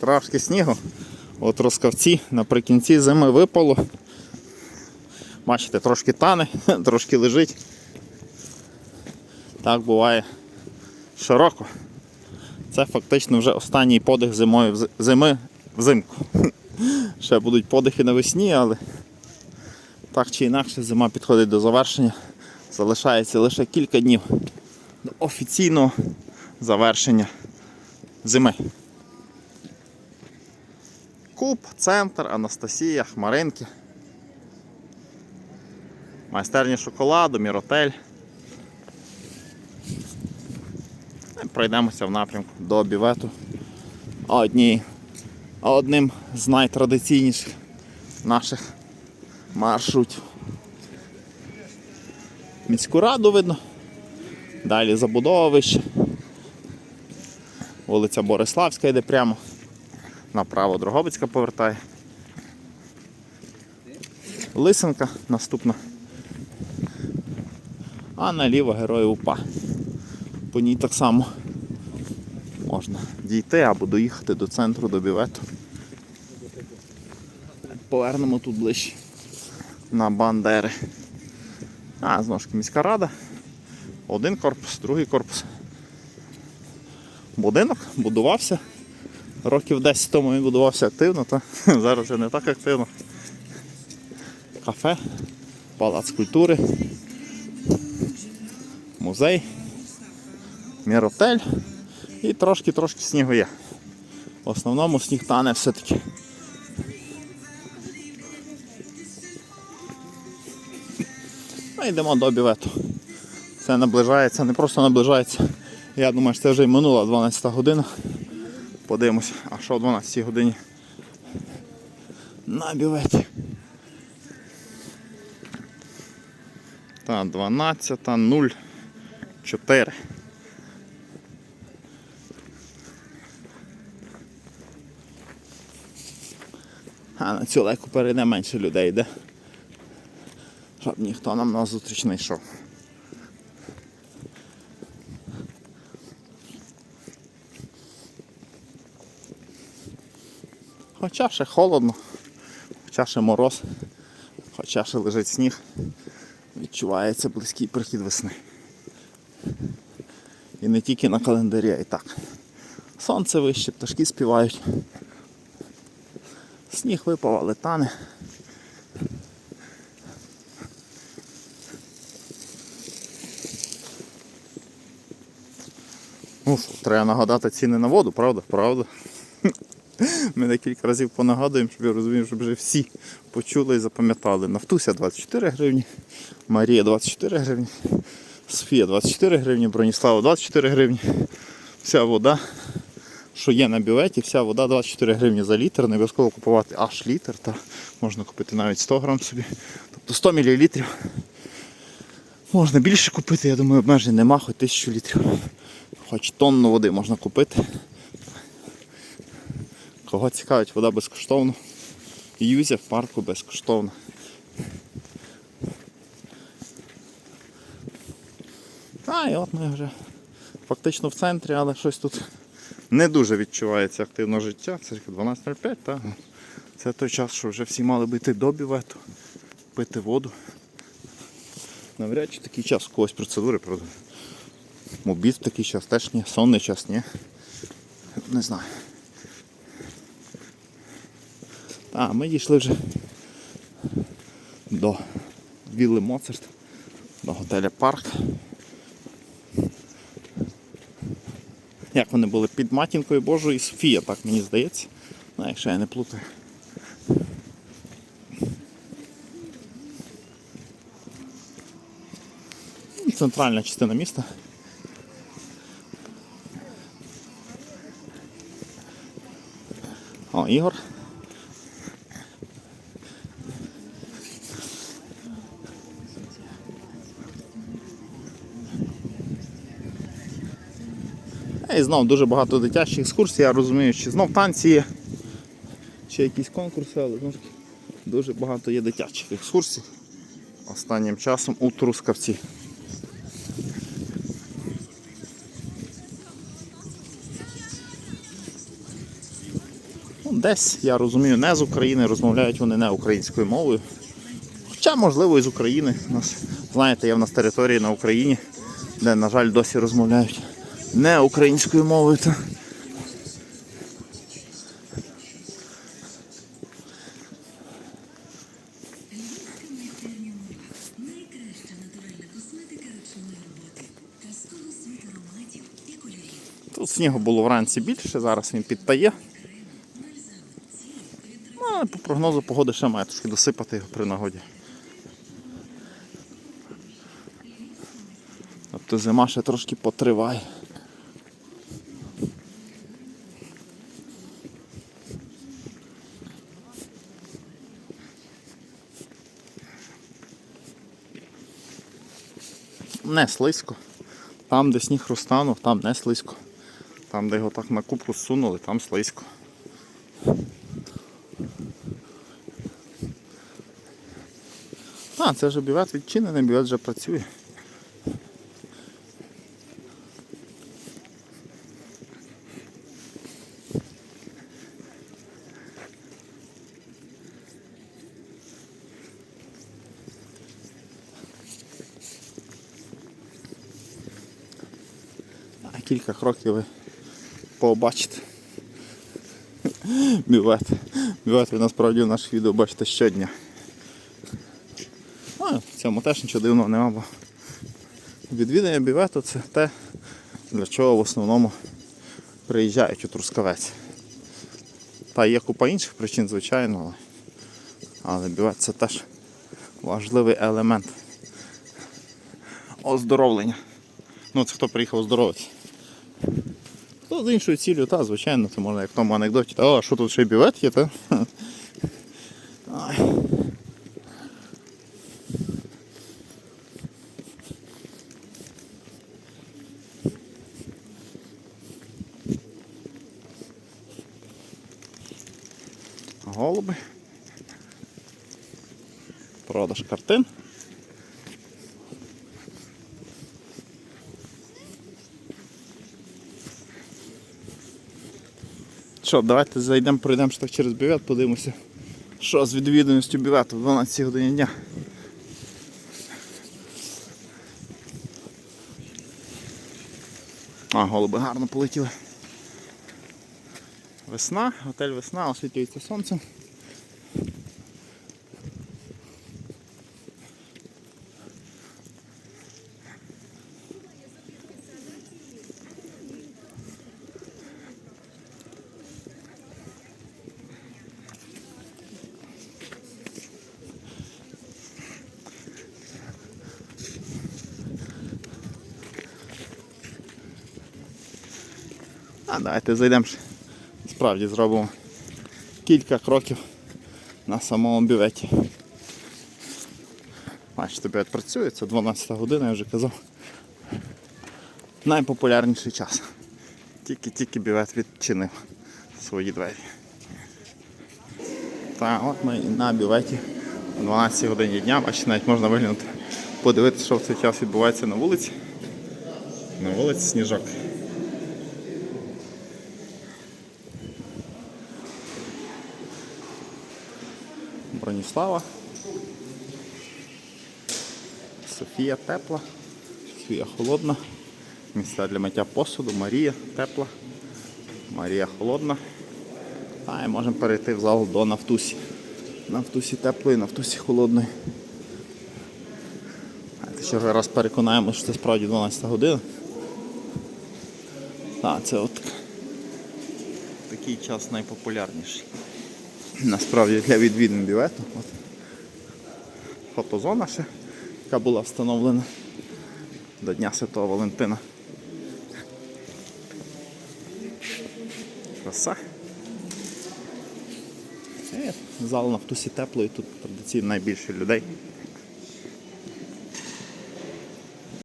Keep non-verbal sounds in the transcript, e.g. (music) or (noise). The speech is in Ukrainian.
Трошки снігу. От розкавці наприкінці зими випало. Бачите, трошки тане, (laughs) трошки лежить. Так буває щороку. Це фактично вже останній подих зимою, зими взимку. (laughs) Ще будуть подихи навесні, але так чи інакше зима підходить до завершення. Залишається лише кілька днів до офіційного завершення зими. Куб, центр, Анастасія, Хмаринки. Майстерня шоколаду, Міротель. Пройдемося в напрямку до бювету. Одні, одним з найтрадиційніших наших маршрутів. Міську раду видно. Далі забудова вище. Вулиця Бориславська йде прямо. Направо Дрогобицька повертає. Лисенка наступна. А наліво героїв УПА. По ній так само можна дійти або доїхати до центру, до бювету. Повернемо тут ближче на Бандери. А, знову ж міська рада. Один корпус, другий корпус. Будинок будувався. Років 10 тому він будувався активно, та (laughs) зараз вже не так активно. Кафе, палац культури, музей, міротель і трошки-трошки снігу є. В основному сніг тане все-таки. Ми йдемо до бювету. Це наближається, не просто наближається. Я думаю, що це вже й минула 12 година. Подивимось, а що о 12 годині на бюветі. Та 12.04. А на цю леку перейде менше людей йде. Щоб ніхто нам на зустріч не йшов. Хоча ще холодно, хоча ще мороз, хоча ще лежить сніг, відчувається близький прихід весни. І не тільки на календарі, а й так. Сонце вище, пташки співають. Сніг випав, але тане. Уф, треба нагадати ціни на воду, правда? Правда. Ми декілька разів понагадуємо, щоб я розумів, щоб вже всі почули і запам'ятали. Нафтуся 24 гривні, Марія 24 гривні, Софія 24 гривні, Броніслава 24 гривні. Вся вода, що є на бюветі, вся вода 24 гривні за літр. Не обов'язково купувати аж літр, та можна купити навіть 100 грам собі. Тобто 100 мл. Можна більше купити, я думаю, обмежень нема, хоч 1000 літрів. Хоч тонну води можна купити. Кого цікавить, вода безкоштовно. Юзя в парку безкоштовно. А, і от ми вже фактично в центрі, але щось тут не дуже відчувається активне життя. Це 12.05, так? Це той час, що вже всі мали би йти до бювету, пити воду. Навряд чи такий час у когось процедури, правда. Обід такий час теж ні, сонний час ні. Не знаю. А, ми дійшли вже до Вілли Моцарт, до готеля Парк. Як вони були під матінкою Божою і Софія, так мені здається. Ну, якщо я не плутаю. Центральна частина міста. О, Ігор. І знов дуже багато дитячих екскурсій, я розумію, чи знов танці чи якісь конкурси, але таки дуже багато є дитячих екскурсій останнім часом у Трускавці. десь, я розумію, не з України, розмовляють вони не українською мовою. Хоча, можливо, і з України. Нас, знаєте, є в нас території на Україні, де, на жаль, досі розмовляють не українською мовою. Та... Тут снігу було вранці більше, зараз він підтає. Ну, по прогнозу погоди ще має трошки досипати його при нагоді. Тобто зима ще трошки потриває. Не слизько. Там, де сніг розтанув, там не слизько. Там, де його так на кубку сунули, там слизько. А, це вже бівет відчинений, бювет вже працює. Кілька кроків ви побачите. Бювет. Бювет ви насправді в наших відео бачите щодня. Ну, в цьому теж нічого дивного нема, бо відвідання бювету це те, для чого в основному приїжджають у Трускавець. Та є купа інших причин, звичайно, але, але бювет це теж важливий елемент оздоровлення. Ну, це хто приїхав оздоровитися. Хто з іншою цілею, та, звичайно, це можна як в тому анекдоті. Та, О, що тут ще й бювет є, та? Голуби. Продаж картин. Що, давайте зайдемо, пройдемо ж так через бювет, подивимося, що з відвідуваністю бювету в 12 годині дня. А, голуби гарно полетіли. Весна, готель весна, освітлюється сонцем. А давайте зайдемо. Справді зробимо кілька кроків на самому бюветі. Бачите, бювет працює, це 12 година, я вже казав. Найпопулярніший час. Тільки-тільки бювет відчинив свої двері. Та от ми на бюветі о 12 годині дня, бачите, навіть можна виглянути, подивитися, що в цей час відбувається на вулиці. На вулиці сніжок. Броніслава. Софія тепла, Софія холодна. Місця для миття посуду, Марія тепла, Марія холодна. А і можемо перейти в зал до Нафтусі. Нафтусі теплої, Нафтусі холодної. Ще раз переконаємо, що це справді 12 година. Так, це от такий час найпопулярніший. Насправді для відвідин бюету От. Фотозона ще, яка була встановлена до Дня Святого Валентина. Краса. І зал на втусі теплої, тут традиційно найбільше людей.